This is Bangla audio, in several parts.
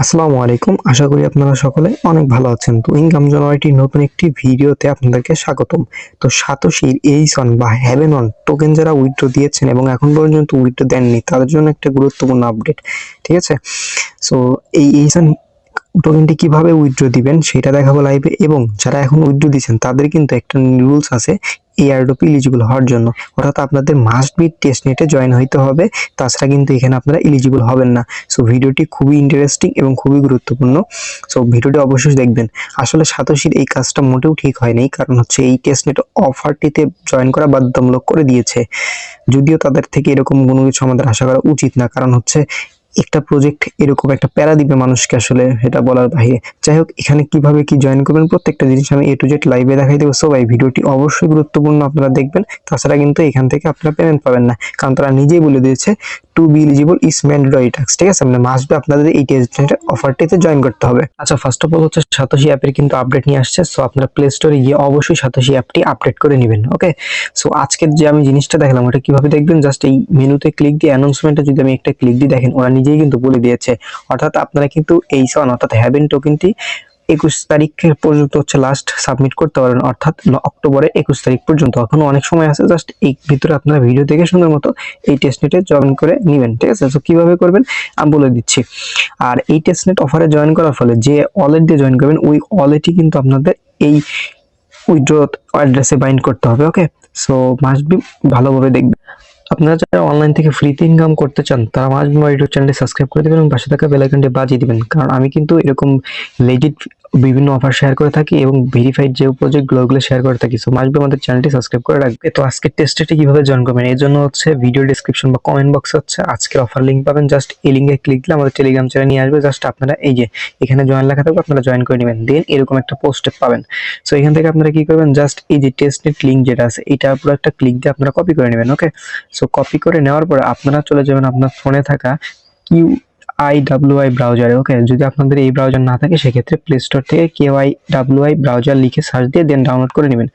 আসসালামু আলাইকুম। আশা করি আপনারা সকলে অনেক ভালো আছেন। তো ইনকাম জেনারেটির নতুন একটি ভিডিওতে আপনাদেরকে স্বাগতম। তো সাতোশির এইসন বা হ্যাভেনন টোকেন যারা উইথড্র দিয়েছেন এবং এখন পর্যন্ত উইথড্র দেননি, তাদের জন্য একটা গুরুত্বপূর্ণ আপডেট ঠিক আছে? সো এই এইসন টোকেনটি কীভাবে উইথড্র দিবেন সেটা দেখাবো লাইভে এবং যারা এখন উইথড্র দিচ্ছেন তাদের কিন্তু একটা রুলস আছে এই এয়ারড্রপ ইলিজিবল হওয়ার জন্য। অর্থাৎ আপনাদের মাস্ট বি টেস্ট নেটে জয়েন হইতে হবে। তাছাড়া কিন্তু এখানে আপনারা ইলিজিবল হবেন না। সো ভিডিওটি খুবই ইন্টারেস্টিং এবং খুবই গুরুত্বপূর্ণ। সো ভিডিওটি অবশ্যই দেখবেন। আসলে সাতোশির এই কাজটা মোটেও ঠিক হয়নি, কারণ হচ্ছে এই টেস্ট নেট অফারটিতে জয়েন করা বাধ্যতামূলক করে দিয়েছে। যদিও তাদের থেকে এরকম কোনো কিছু আমাদের আশা করা উচিত না, কারণ হচ্ছে একটা প্রজেক্ট এরকম একটা প্যারা দিবে মানুষকে আসলে, এটা বলার বাইরে যাই হোক এখানে কীভাবে কি জয়েন করবেন প্রত্যেকটা জিনিস আমি এ টু জেড লাইভে দেখাই দেবো। সবাই ভিডিওটি অবশ্যই গুরুত্বপূর্ণ আপনারা দেখবেন। তাছাড়া কিন্তু এখান থেকে আপনারা পেমেন্ট পাবেন না। কারণ তারা নিজেই বলে দিয়েছে to be eligible is mandatory tax ঠিক আছে? মানে মাস্ট বি আপনাদের এই টেস্ট অফারটিতে জয়েন করতে হবে। আচ্ছা ফার্স্ট অফ অল হচ্ছে সাতোশি অ্যাপের কিন্তু আপডেট নিয়ে আসছে সো আপনারা প্লে স্টোরে গিয়ে অবশ্যই সাতোশি অ্যাপটি আপডেট করে নেবেন ওকে সো আজকের যে আমি জিনিসটা দেখলাম, ওটা কীভাবে দেখবেন? জাস্ট এই মেনুতে ক্লিক দিয়ে অ্যানাউন্সমেন্টে যদি আমি একটা ক্লিক দিয়ে দেখেন ওরা নিজেই কিন্তু বলে দিয়েছে। অর্থাৎ আপনারা কিন্তু এই সন, অর্থাৎ হ্যাভেন টোকেনটি একুশ তারিখের পর্যন্ত হচ্ছে লাস্ট সাবমিট করতে পারেন, অর্থাৎ অক্টোবরের একুশ তারিখ পর্যন্ত। এখনও অনেক সময় আছে জাস্ট এই ভিতরে আপনারা ভিডিও দেখে সুন্দর মতো এই টেস্টনেটে জয়েন করে নেবেন, ঠিক আছে? তো কীভাবে করবেন? আমি বলে দিচ্ছি। আর এই টেস্টনেট অফারে জয়েন করার ফলে যে ওয়ালেট দিয়ে জয়েন করবেন, ওই ওয়ালেটই কিন্তু আপনাদের এই উইথড্র অ্যাড্রেসে বাইন্ড করতে হবে ওকে সো মাস্ট বি ভালোভাবে দেখবেন। আপনারা যারা অনলাইন থেকে ফ্রিতে ইনকাম করতে চান, তারা আমার ইউটিউব চ্যানেলটি সাবস্ক্রাইব করে দেবেন এবং পাশে থাকা বেল আইকনটি বাজিয়ে দিবেন। কারণ আমি কিন্তু এরকম লেজিট বিভিন্ন অফার শেয়ার করে থাকি এবং ভেরিফাইড যে প্রজেক্টগুলো ওগুলো শেয়ার করে থাকি। সো মাস্ট বি আমাদের চ্যানেলটি সাবস্ক্রাইব করে রাখবে। তো আজকে টেস্টেটি কীভাবে জয়েন করবেন? এর জন্য হচ্ছে ভিডিও ডিসক্রিপশন বা কমেন্ট বক্সে হচ্ছে। আজকের অফার লিঙ্ক পাবেন। জাস্ট এই লিঙ্কে ক্লিক দিলে আমাদের টেলিগ্রাম চ্যানেল নিয়ে আসবে। জাস্ট আপনারা এই যে এখানে জয়েন লেখা থাকবে, আপনারা জয়েন করে নেবেন। দেন এরকম একটা পোস্টে পাবেন। সো এখান থেকে আপনারা কি করবেন? জাস্ট এই যে টেস্ট নেট লিঙ্ক যেটা আছে এটা পুরো একটা ক্লিক দিয়ে আপনারা কপি করে নেবেন ওকে সো কপি করে নেওয়ার পর আপনারা চলে যাবেন আপনার ফোনে থাকা কিউ আই ডাব্লিউ আই ব্রাউজারে ওকে যদি আপনাদের এই ব্রাউজার না থাকে, সেক্ষেত্রে প্লে স্টোর থেকে কেউ আই ডাব্লিউ আই ব্রাউজার লিখে সার্চ দিয়ে দেন ডাউনলোড করে নেবেন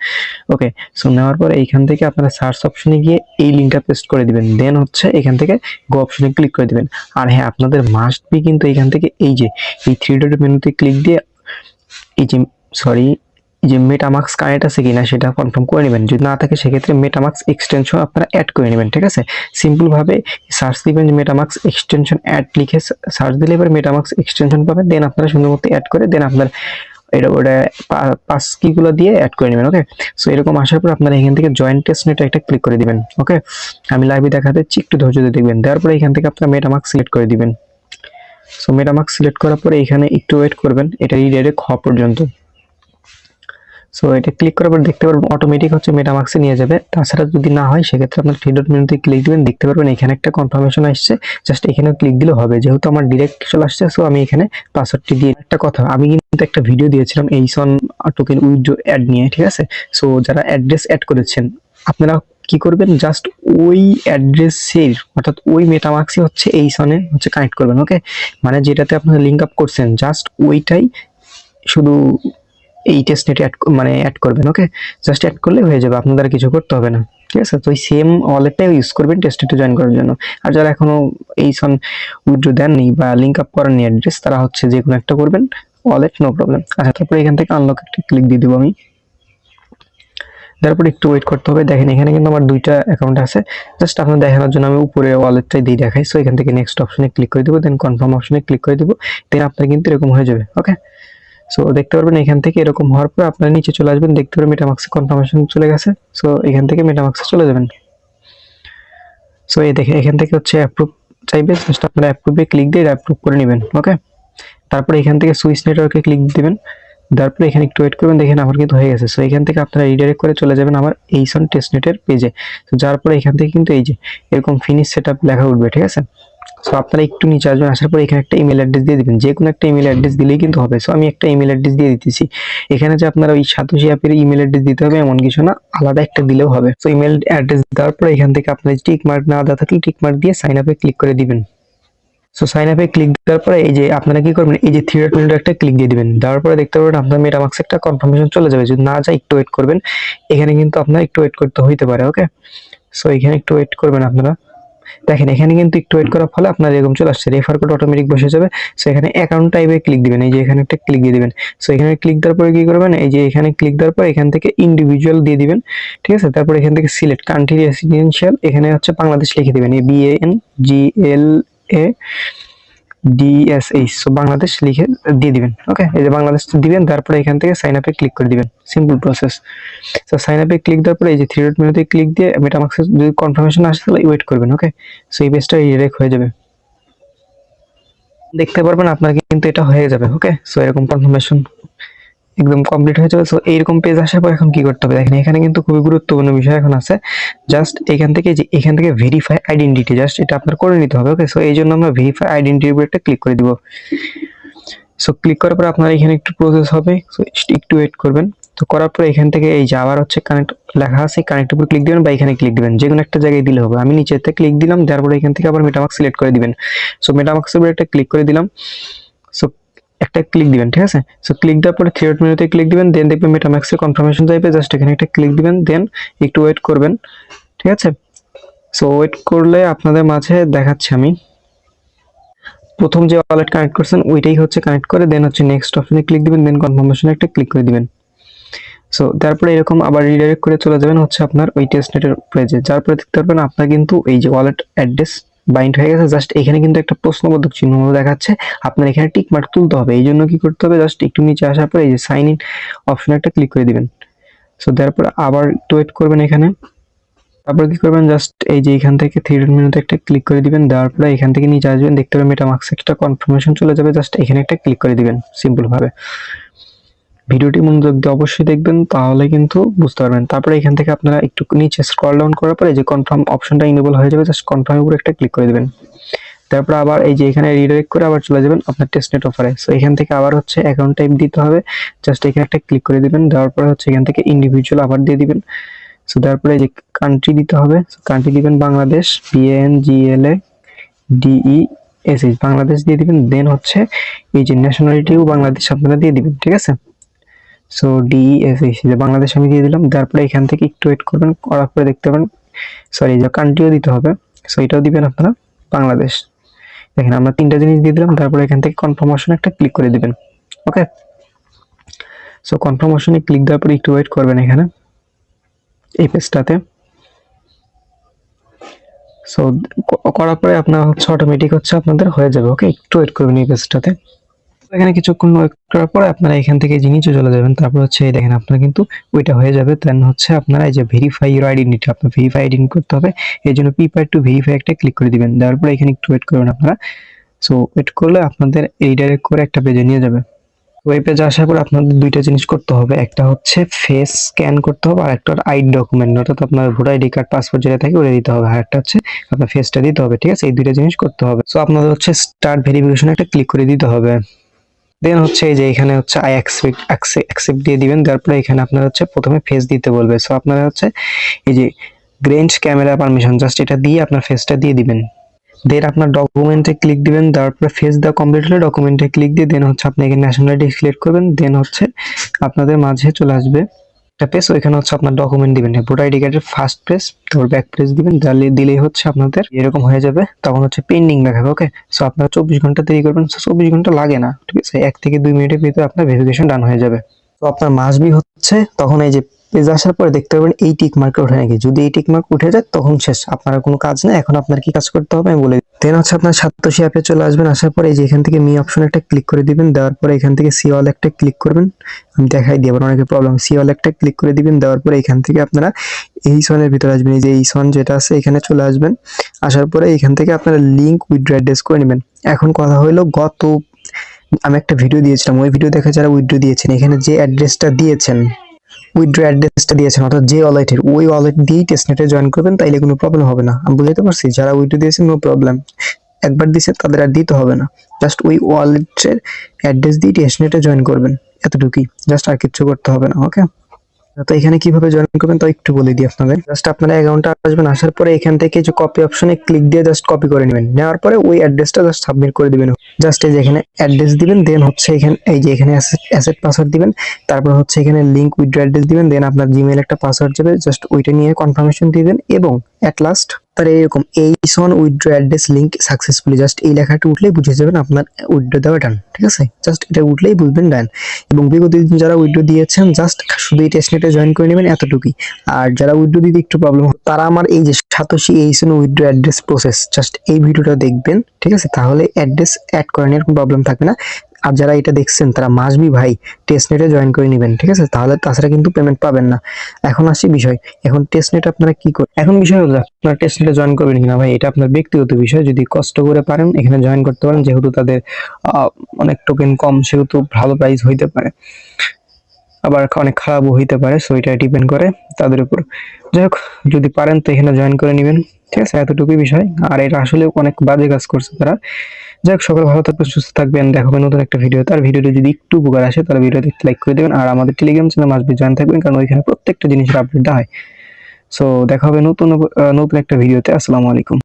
ওকে সো নেওয়ার পরে এইখান থেকে আপনারা সার্চ অপশনে গিয়ে এই লিঙ্কটা পেস্ট করে দিবেন। দেন হচ্ছে এখান থেকে গো অপশনে ক্লিক করে দিবেন। আর হ্যাঁ আপনাদের মাস্ট বি কিন্তু এখান থেকে এই যে, এই থ্রি ডট মেনুতে ক্লিক দিয়ে, এই যে সরি যে মেটামাক্স কানেক্ট আছে কিনা সেটা কনফার্ম করে নেবেন। যদি না থাকে, সেক্ষেত্রে মেটামাক্স এক্সটেনশন আপনারা অ্যাড করে নেবেন, ঠিক আছে? সিম্পল ভাবে সার্চ দিবেন যে মেটামাক্স এক্সটেনশন অ্যাড লিখে সার্চ দিলে এবার মেটামাক্স এক্সটেনশন পাবেন দেন আপনারা সুন্দর মতো অ্যাড করে দেন আপনার এটা ওটা পাস কিগুলো দিয়ে অ্যাড করে নেবেন ওকে সো এরকম আসার পর আপনারা এখান থেকে জয়েন্ট টেস্ট নেটে একটা ক্লিক করে দিবেন ওকে আমি লাইভে দেখা দিচ্ছি একটু ধৈর্য দিয়ে দেখবেন। দেওয়ার পরে এখান থেকে আপনারা মেটামাক্স সিলেক্ট করে দিবেন। সো মেটামাক্স সিলেক্ট করার পরে এখানে একটু ওয়েট করবেন এটা রিডাইরেক্ট হওয়া পর্যন্ত। সো এটা ক্লিক করার পর দেখতে পারবেন অটোমেটিক হচ্ছে মেটামাক্সে নিয়ে যাবে। তাছাড়া যদি না হয়, সেক্ষেত্রে আপনার থ্রি ডট মেনুতে ক্লিক দিবেন। দেখতে পারবেন এখানে একটা কনফার্মেশন আসছে। জাস্ট এখানে ক্লিক দিলে হবে। যেহেতু আমার ডিরেক্ট চলে আসছে সো আমি এখানে পাসওয়ার্ডটি দিয়ে একটা কথা, আমি কিন্তু একটা ভিডিও দিয়েছিলাম এই সন টোকেন উইথড্র অ্যাড নিয়ে, ঠিক আছে? সো যারা অ্যাড্রেস অ্যাড করেছেন, আপনারা কি করবেন? জাস্ট ওই অ্যাড্রেসের অর্থাৎ ওই মেটামাক্সই হচ্ছে এই সনে হচ্ছে কানেক্ট করবেন ওকে মানে যেটাতে আপনারা লিঙ্ক আপ করছেন জাস্ট ওইটাই শুধু এই টেস্ট নেটে অ্যাড মানে অ্যাড করবেন ওকে জাস্ট অ্যাড করলে হয়ে যাবে আপনাদের কিছু করতে হবে না, ঠিক আছে? তো সেম ওয়ালেটটাই ইউজ করবেন টেস্ট নেটে জয়েন করার জন্য। আর যারা এখনও এই সন উইথড্র দেননি বা লিঙ্ক আপ করেননি অ্যাড্রেস তারা হচ্ছে যে কোনো একটা করবেন ওয়ালেট নো প্রবলেম আচ্ছা তারপরে এখান থেকে আনলক একটা ক্লিক দিয়ে দেবো আমি। তারপর একটু ওয়েট করতে হবে। দেখেন, এখানে কিন্তু আমার দুইটা অ্যাকাউন্ট আছে। জাস্ট আপনার দেখানোর জন্য আমি উপরে ওয়ালেটটাই দিয়ে দেখাই। সো এখান থেকে নেক্সট অপশনে ক্লিক করে দেবো দেন কনফার্ম অপশনে ক্লিক করে দেবো। দেন আপনার কিন্তু এরকম হয়ে যাবে ওকে সো দেখতে পারবেন এখান থেকে এরকম হওয়ার পর আপনারা নিচে চলে আসবেন, দেখতে পারবেন মেটামাক্সে কনফার্মেশন চলে গেছে। সো এখান থেকে মেটামাক্সে চলে যাবেন। সো এই দেখে এখান থেকে হচ্ছে অ্যাপ্রুভ চাইবে জাস্ট আপনারা অ্যাপ্রুভে ক্লিক দিয়ে অ্যাপ্রুভ করে নেবেন ওকে তারপরে এখান থেকে সুইচ নেটওয়ার্কে ক্লিক দিবেন। তারপরে এখানে একটু ওয়েট করবেন, দেখেন আমার কিন্তু হয়ে গেছে। সো এখান থেকে আপনারা রিডাইরেক্ট করে চলে যাবেন আমার এইসন টেস্টনেটের পেজে তো যার পরে এখান থেকে কিন্তু এই যে এরকম ফিনিশ সেটআপ লেখা উঠবে, ঠিক আছে? সো আপনারা একটু নিচে আসবেন, আসার পরে এখানে একটা ইমেল অ্যাড্রেস দিয়ে দিবেন। যে কোনো একটা ইমেল অ্যাড্রেস দিলেই কিন্তু হবে। সো আমি একটা ইমেল অ্যাড্রেস দিয়ে দিতেছি। এখানে যে আপনারা ওই সাতোশি অ্যাপের ইমেল অ্যাড্রেস দিতে হবে, এমন কিছু না। আলাদা একটা দিলেও হবে। সো ইমেল অ্যাড্রেস দেওয়ার পরে এখান থেকে আপনার টিক মার্ক না দেওয়া থাকলে টিক মার্ক দিয়ে সাইন আপে ক্লিক করে দিবেন। সো সাইন আপে ক্লিক দেওয়ার পরে এই যে আপনারা কি করবেন, এই যে ডট মেনুতে একটা ক্লিক দিয়ে দিবেন। দেওয়ার পরে দেখতে পারবেন আপনার মেটামাক্স একটা কনফার্মেশন চলে যাবে। যদি না যায়, একটু ওয়েট করবেন। এখানে কিন্তু আপনার একটু ওয়েট করতে হইতে পারে ওকে সো এখানে একটু ওয়েট করবেন আপনারা। দেখেন, এখানে কিন্তু একটু ওয়েট করার ফলে আপনার এরকম চলে আসছে। রেফার কোড অটোমেটিক বসে যাবে। সো এখানে অ্যাকাউন্ট টাইপে ক্লিক দিবেন। এই যে এখানে একটা ক্লিক দিয়ে দিবেন। সো এখানে ক্লিক দেওয়ার পরে কি করবেন? এই যে এখানে ক্লিক দেওয়ার পর এখান থেকে ইন্ডিভিজুয়াল দিয়ে দিবেন। ঠিক আছে? তারপর এখান থেকে সিলেক্ট কান্ট্রি রেসিডেন্সিয়াল এখানে হচ্ছে বাংলাদেশ লিখে দিবেন। A B A N G L A D S H so Bangladesh লিখে দিয়ে দিবেন ওকে এই যে বাংলাদেশ দিবেন, তারপরে এখান থেকে সাইন আপে ক্লিক করে দিবেন সিম্পল প্রসেস সো সাইন আপে ক্লিক দেওয়ার পরে এই যে থ্রি ডট মেনুতে ক্লিক দিয়ে মেটামাক্সে যদি কনফার্মেশন আসে তাহলে ওয়েট করবেন ওকে সো এই পেজটা রিডাইরেক্ট হয়ে যাবে। দেখতে পারবেন আপনার কিন্তু এটা হয়ে যাবে ওকে সো এরকম কনফার্মেশন একদম কমপ্লিট হয়ে যাবে সো এইরকম পেজ আসার পর এখন কি করতে হবে? দেখেন, এখানে কিন্তু খুবই গুরুত্বপূর্ণ বিষয় এখন আছে। জাস্ট এখান থেকে যে, এখান থেকে ভেরিফাই আইডেন্টিটি জাস্ট এটা আপনার করে নিতে হবে ওকে সো এই জন্য আমরা ভেরিফাই আইডেন্টিটির উপর একটা ক্লিক করে দিব। সো ক্লিক করার পর আপনার এখানে একটু প্রসেস হবে। সো একটু ওয়েট করবেন। তো করার পর এখান থেকে এই যে আবার হচ্ছে কানেক্ট লেখা আছে কানেক্ট উপর ক্লিক দিবেন বা এখানে ক্লিক দিবেন। যে কোনো একটা জায়গায় দিলে হবে। আমি নিচেতে ক্লিক দিলাম তারপর এখান থেকে আবার মেটামার্ক সিলেক্ট করে দিবেন। সো মেটামার্কসের উপর একটা ক্লিক করে দিলাম। সো একটা ক্লিক দিবেন, ঠিক আছে? সো ক্লিক দেওয়ার পরে থ্রি মেনুতে ক্লিক দিবেন দেন দেখবেন মেটামাক্সের কনফার্মেশন চাইবে জাস্ট এখানে একটা ক্লিক দিবেন দেন একটু ওয়েট করবেন, ঠিক আছে? সো ওয়েট করলে আপনাদের মাঝে দেখাচ্ছি আমি। প্রথম যে ওয়ালেট কানেক্ট করছেন, ওইটাই হচ্ছে কানেক্ট করে দেন হচ্ছে নেক্সট অপশনে ক্লিক দিবেন দেন কনফার্মেশনে একটা ক্লিক করে দিবেন। সো তারপরে এরকম আবার রিডাইরেক্ট করে চলে যাবেন হচ্ছে আপনার ওই টেস্টনেটের পেজে যার পরে দেখতে পারবেন আপনার কিন্তু এই যে ওয়ালেট অ্যাড্রেস বাইন্ড হয়ে গেছে জাস্ট এখানে কিন্তু একটা প্রশ্নবোধক চিহ্ন দেখাচ্ছে, আপনার এখানে টিক মার্ক তুলতে হবে, এই জন্য কি করতে হবে জাস্ট একটু নিচে আসার পরে এই যে সাইন ইন অপশনে একটা ক্লিক করে দিবেন। সো তারপর আবার একটু ওয়েট করবেন এখানে। তারপর কি করবেন জাস্ট এই যে এখান থেকে থ্রি ডট মেনুতে একটা ক্লিক করে দিবেন, দেওয়ার পরে এখান থেকে নিচে আসবেন, দেখতে পাবেন এটা মার্কস একটা কনফার্মেশন চলে যাবে জাস্ট এখানে একটা ক্লিক করে দিবেন সিম্পল ভাবে। ভিডিওটি মনোযোগ দিয়ে অবশ্যই দেখবেন, তাহলে কিন্তু বুঝতে পারবেন। তারপরে এখান থেকে আপনারা একটু নিচে স্ক্রল ডাউন করার পরে যে কনফার্ম অপশনটা ইনেবল হয়ে যাবে জাস্ট কনফার্মের উপর একটা ক্লিক করে দিবেন। তারপর আবার এই যে এখানে রিডাইরেক্ট করে আবার চলে যাবেন আপনার টেস্টনেট অফারে সো এখান থেকে আবার হচ্ছে অ্যাকাউন্ট টাইপ দিতে হবে জাস্ট এখানে একটা ক্লিক করে দিবেন, দেওয়ার পরে হচ্ছে এখান থেকে ইন্ডিভিজুয়াল আবার দিয়ে দিবেন। সো তারপরে যে কান্ট্রি দিতে হবে কান্ট্রি দিবেন Bangladesh B N G L A D E S Bangladesh দিয়ে দিবেন। দেন হচ্ছে এই যে ন্যাশনালিটিও বাংলাদেশ আপনারা দিয়ে দিবেন, ঠিক আছে? সো ডিএসএস যে বাংলাদেশ আমি দিয়ে দিলাম তারপরে এখান থেকে একটু ওয়েট করবেন, করার পরে দেখতে পাবেন সরি যে কান্ট্রিও দিতে হবে। সো এটাও দিবেন আপনারা, বাংলাদেশ। দেখেন, আমরা তিনটা জিনিস দিয়ে দিলাম তারপরে এখান থেকে কনফার্মেশন একটা ক্লিক করে দিবেন। ওকে সো কনফার্মেশনে ক্লিক দেওয়ার পরে একটু ওয়েট করবেন এখানে, এই পেজটাতে সো করার পরে আপনার হচ্ছে অটোমেটিক হচ্ছে আপনাদের হয়ে যাবে ওকে একটু ওয়েট করবেন এই পেজটাতে এখানে কিছুক্ষণ ওয়েট করার পরে আপনারা এখান থেকে যে নিচে চলে যাবেন, তারপর হচ্ছে এই দেখেন আপনারা কিন্তু ওইটা হয়ে যাবে। দেন হচ্ছে আপনারা এই যে ভেরিফাই ইউর আইডেন্টিটি আপনার ভেরিফাই আইডেন্টি করতে হবে। এই জন্য পিপার টু ভেরিফাই একটা ক্লিক করে দিবেন। দেওয়ার পরে এখানে একটু ওয়েট করবেন আপনারা। সো ওয়েট করলে আপনাদের এই ডাইরেক্ট করে একটা পেজে নিয়ে যাবে। ওই পেজে আসার পর আপনাদের দুইটা জিনিস করতে হবে। একটা হচ্ছে ফেস স্ক্যান করতে হবে আর একটা আইডি ডকুমেন্ট অর্থাৎ আপনার ভোটার আইডি কার্ড পাসপোর্ট যেটা থাকে ওটা দিতে হবে। আর একটা হচ্ছে আপনার ফেসটা দিতে হবে, ঠিক আছে? এই দুইটা জিনিস করতে হবে। সো আপনাদের হচ্ছে স্টার্ট ভেরিফিকেশন একটা ক্লিক করে দিতে হবে। দেন হচ্ছে এই যে এখানে হচ্ছে আই অ্যাকসেপ্ট অ্যাকসেপ্ট দিয়ে দিবেন তারপরে এখানে আপনার হচ্ছে প্রথমে ফেস দিতে বলবে। সো আপনারা হচ্ছে এই যে গ্রেঞ্জ ক্যামেরা পারমিশন জাস্ট এটা দিয়ে আপনার ফেসটা দিয়ে দিবেন। দেন আপনার ডকুমেন্টে ক্লিক দিবেন তারপরে ফেস দেওয়া কমপ্লিট হলে ডকুমেন্টে ক্লিক দিয়ে দেন হচ্ছে আপনি এখানে ন্যাশনালিটি সিলেক্ট করবেন। দেন হচ্ছে আপনাদের মাঝে চলে আসবে একটা পেজ ওইখানে হচ্ছে আপনার ডকুমেন্ট দিবেন। ভোটার আইডি কার্ডের ফার্স্ট পেজ তারপর ব্যাক পেজ দিবেন তাহলে দিলেই হচ্ছে আপনাদের এরকম হয়ে যাবে। তখন হচ্ছে পেন্ডিং দেখাবে ওকে সো আপনারা চব্বিশ ঘণ্টা দেরি করবেন চব্বিশ ঘণ্টা লাগে না, ঠিক আছে? এক থেকে দুই মিনিটের ভিতরে আপনার ভেরিফিকেশন ডান হয়ে যাবে। তো আপনার মাস মাসবি হচ্ছে, তখন এই যে পেজ আসার পরে দেখতে পাবেন এই টিক মার্ক ওঠে নাকি। যদি এই টিক মার্ক উঠে যায়, তখন শেষ, আপনার কোনো কাজ নেই। এখন আপনার কি কাজ করতে হবে, আমি বলে দেন হচ্ছে আপনার সাতশি অ্যাপে চলে আসবেন, আসার পরে যে এখান থেকে মি অপশন একটা ক্লিক করে দিবেন, দেওয়ার পরে এখান থেকে সি অল একটা ক্লিক করবেন। আমি দেখাই দিই আবার অনেকের প্রবলেম সি অল একটা ক্লিক করে দিবেন, দেওয়ার পরে এখান থেকে আপনারা এই সনের ভিতরে আসবেন, এই যে এই সন যেটা আছে এখানে চলে আসবেন। আসার পরে এখান থেকে আপনারা লিঙ্ক উইথড্র অ্যাড্রেস করে নেবেন। এখন কথা হলো গত, আমি একটা ভিডিও দিয়েছিলাম, ওই ভিডিও দেখে যারা উইথড্র দিয়েছেন, এখানে যে অ্যাড্রেসটা দিয়েছেন উইথড্র অ্যাড্রেসটা দিয়েছেন, অর্থাৎ যে ওয়ালেটের ওই ওয়ালেট দিয়েই টেস্টনেটে জয়েন করবেন, তাইলে কোনো প্রবলেম হবে না। আমি বুঝতে পারছি, যারা উইথড্র দিয়েছেন নো প্রবলেম একবার দিয়েছে তাদের আর দিতে হবে না। জাস্ট ওই ওয়ালেটের অ্যাড্রেস দিয়ে টেস্টনেটে জয়েন করবেন, এতটুকুই। জাস্ট আর কিছু করতে হবে না ওকে তো এখানে কীভাবে জয়েন করবেন তাও একটু বলে দিই আপনাদের। জাস্ট আপনারা অ্যাকাউন্টটা আসবেন, আসার পরে এখান থেকে যে কপি অপশনে ক্লিক দিয়ে জাস্ট কপি করে নেবেন। নেওয়ার পরে ওই অ্যাড্রেসটা জাস্ট সাবমিট করে দিবেন। জাস্ট এই যে এখানে অ্যাড্রেস দিবেন দেন হচ্ছে এখানে, এই যে এখানে অ্যাসেট পাসওয়ার্ড দিবেন। তারপর হচ্ছে এখানে লিঙ্ক উইথড্র অ্যাড্রেস দিবেন দেন আপনার জিমেল একটা পাসওয়ার্ড যাবে। জাস্ট ওইটা নিয়ে কনফার্মেশন দিবেন এবং অ্যাট লাস্ট তার এরকম এইসন withdraw address link successfully just এই লেখাটা উঠলেই বুঝে যাবেন আপনার উইথড্র দেওয়া ডান ঠিক আছে? জাস্ট এটা উঠলেই বুঝবেন ডান এবং বিগত দিন যারা উইথড্র দিয়েছেন জাস্ট শুধু এই টেস্টনেটে জয়েন করে নেবেন এতটুকুই। আর যারা উইথড্র দিতে একটু প্রবলেম তারা আমার এই যে সাতোশি এইসন উইথড্র অ্যাড্রেস প্রসেস জাস্ট এই ভিডিওটা দেখবেন, ঠিক আছে? তাহলে অ্যাড্রেস অ্যাড করে নেওয়ার কোনো প্রবলেম থাকবে না। আর যারা এটা দেখছেন, তারা মাসবি ভাই টেস্টনেটে জয়েন করে নেবেন, ঠিক আছে? তাহলে তাছাড়া কিন্তু পেমেন্ট পাবেন না। এখন আসি বিষয়। এখন টেস্টনেট আপনারা কি করবেন এখন বিষয় হলো, আপনারা টেস্টনেটে জয়েন করবেন কিনা ভাই? এটা আপনার ব্যক্তিগত বিষয়। যদি কষ্ট করে পারেন, এখানে জয়েন করতে পারেন, যেহেতু তাদের অনেক টোকেন কম, সেহেতু ভালো প্রাইস হইতে পারে। আবার অনেক খারাপও হইতে পারে সো এটা ডিপেন্ড করে তাদের উপর। যাই হোক, যদি পারেন তো এখানে জয়েন করে নেবেন, ঠিক আছে? এতটুকুই বিষয়। আর এটা আসলে অনেক বাজে কাজ করছে তারা। যাই হোক, সকলে ভালো থাকবেন, সুস্থ থাকবেন দেখাবে নতুন একটা ভিডিও তার ভিডিওটা যদি একটু উপকার আসে, তাহলে ভিডিওতে লাইক করে দেবেন। আর আমাদের টেলিগ্রাম চ্যানেল মাসবি জয়েন থাকবেন, কারণ ওইখানে প্রত্যেকটা জিনিসের আপডেট দেওয়া হয়। সো দেখা হবে নতুন নতুন একটা ভিডিওতে আসসালামু আলাইকুম।